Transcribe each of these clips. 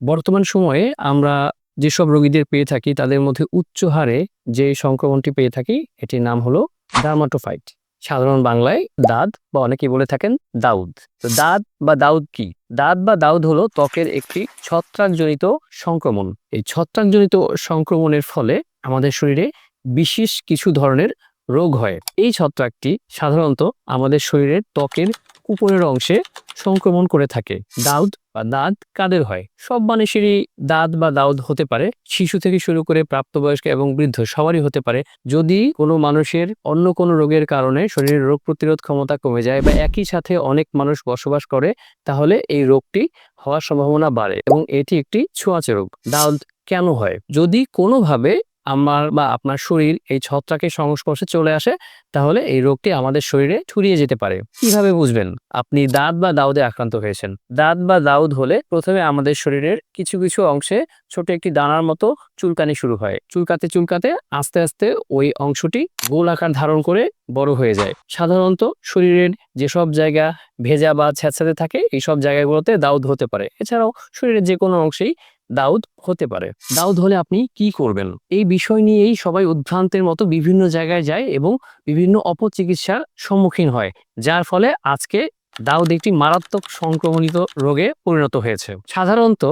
বর্তমান সময়ে আমরা যেসব রোগীদের পেয়ে থাকি, তাদের মধ্যে উচ্চ হারে যে সংক্রমণটি পেয়ে থাকি, এটির নাম হলো ডার্মাটোফাইট সাধারণ বাংলায় দাঁত বা অনেকেই বলে থাকেন দাউদ। তো দাঁত বা দাউদ কি? দাঁত বা দাউদ হলো ত্বকের একটি ছত্রাকজনিত সংক্রমণ। এই ছত্রাকজনিত সংক্রমণের ফলে আমাদের শরীরে বিশেষ কিছু ধরনের রোগ হয়। এই ছত্রাকটি সাধারণত আমাদের শরীরের ত্বকের উপরের অংশে সংক্রমণ করে থাকে। দাউদ বা দাঁত কাদের হয়? সব মানুষেরই দাঁত বা দাউদ হতে পারে, শিশু থেকে শুরু করে প্রাপ্তবয়স্ক এবং বৃদ্ধ সবারই হতে পারে। যদি কোনো মানুষের অন্য কোনো রোগের কারণে শরীরের রোগ প্রতিরোধ ক্ষমতা কমে যায় বা একই সাথে অনেক মানুষ বসবাস করে, তাহলে এই রোগটি হওয়ার সম্ভাবনা বাড়ে এবং এটি একটি ছোঁয়াচে রোগ। দাউদ কেন হয়? যদি কোনোভাবে আমার বা আপনার শরীর এই ছত্রাকের সংস্পর্শে চলে আসে, তাহলে এই রোগটি আমাদের শরীরে ছড়িয়ে যেতে পারে। কীভাবে বুঝবেন? আপনি দাঁত বা দাউদে আক্রান্ত হয়েছেন। দাঁত বা দাউদ হলে প্রথমে আমাদের শরীরের কিছু কিছু অংশে ছোট একটি দানার মতো চুলকানি শুরু হয়। চুলকাতে চুলকাতে আস্তে আস্তে ওই অংশটি গোল আকার ধারণ করে বড় হয়ে যায়। সাধারণত শরীরের যেসব জায়গা ভেজা বা ছ্যাঁচড়াতে থাকে এই সব জায়গাগুলোতে দাউদ হতে পারে। এছাড়াও শরীরের যে কোনো অংশেই দাউদ হতে পারে। দাউদ হলে আপনি কি করবেন? এই বিষয় নিয়েই সবাই উদ্ভ্রান্তের মতো বিভিন্ন জায়গায় যায় এবং বিভিন্ন অপচিকিৎসার সম্মুখীন হয়, যার ফলে আজকে দাউদ একটি মারাত্মক সংক্রমণিত রোগে পরিণত হয়েছে। সাধারণত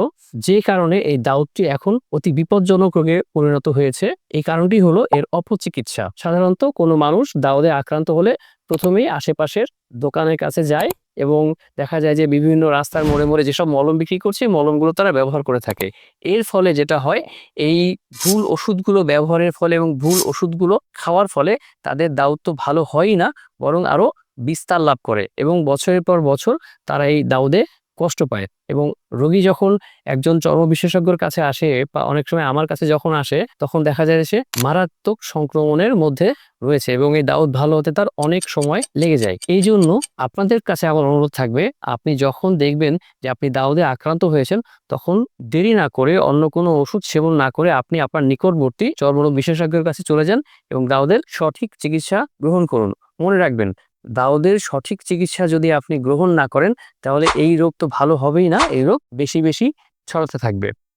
যে কারণে এই দাউদটি এখন অতি বিপজ্জনক রোগে পরিণত হয়েছে, এই কারণটি হলো এর অপচিকিৎসা। সাধারণত কোনো মানুষ দাউদে আক্রান্ত হলে প্রথমেই আশেপাশের দোকানের কাছে যায় এবং দেখা যায় যে বিভিন্ন রাস্তার মোড়ে মোড়ে যেসব মলম বিক্রি করছে মলমগুলো তারা ব্যবহার করে থাকে। এর ফলে যেটা হয়, এই ভুল ওষুধগুলো ব্যবহারের ফলে এবং ভুল ওষুধগুলো খাওয়ার ফলে তাদের দাউদ তো ভালো হয়ই না, বরং আরও বিস্তার লাভ করে এবং বছরের পর বছর তারা এই দাউদে কষ্ট পায়। এবং রোগী যখন একজন চর্ম বিশেষজ্ঞর কাছে আসে বা অনেক সময় আমার কাছে যখন আসে, তখন দেখা যায় সে মারাত্মক সংক্রমণের মধ্যে রয়েছে এবং এই দাউদ ভালো হতে তার অনেক সময় লেগে যায়। এই জন্য আপনাদের কাছে আমার অনুরোধ থাকবে, আপনি যখন দেখবেন যে আপনি দাউদে আক্রান্ত হয়েছেন, তখন দেরি না করে অন্য কোনো ওষুধ সেবন না করে আপনি আপনার নিকটবর্তী চর্মরোগ বিশেষজ্ঞের কাছে চলে যান এবং দাউদের সঠিক চিকিৎসা গ্রহণ করুন। মনে রাখবেন দাউদের সঠিক চিকিৎসা যদি আপনি গ্রহণ না করেন, তাহলে এই রোগ তো ভালো হবেই না, এই রোগ বেশি বেশি ছড়াতে থাকবে।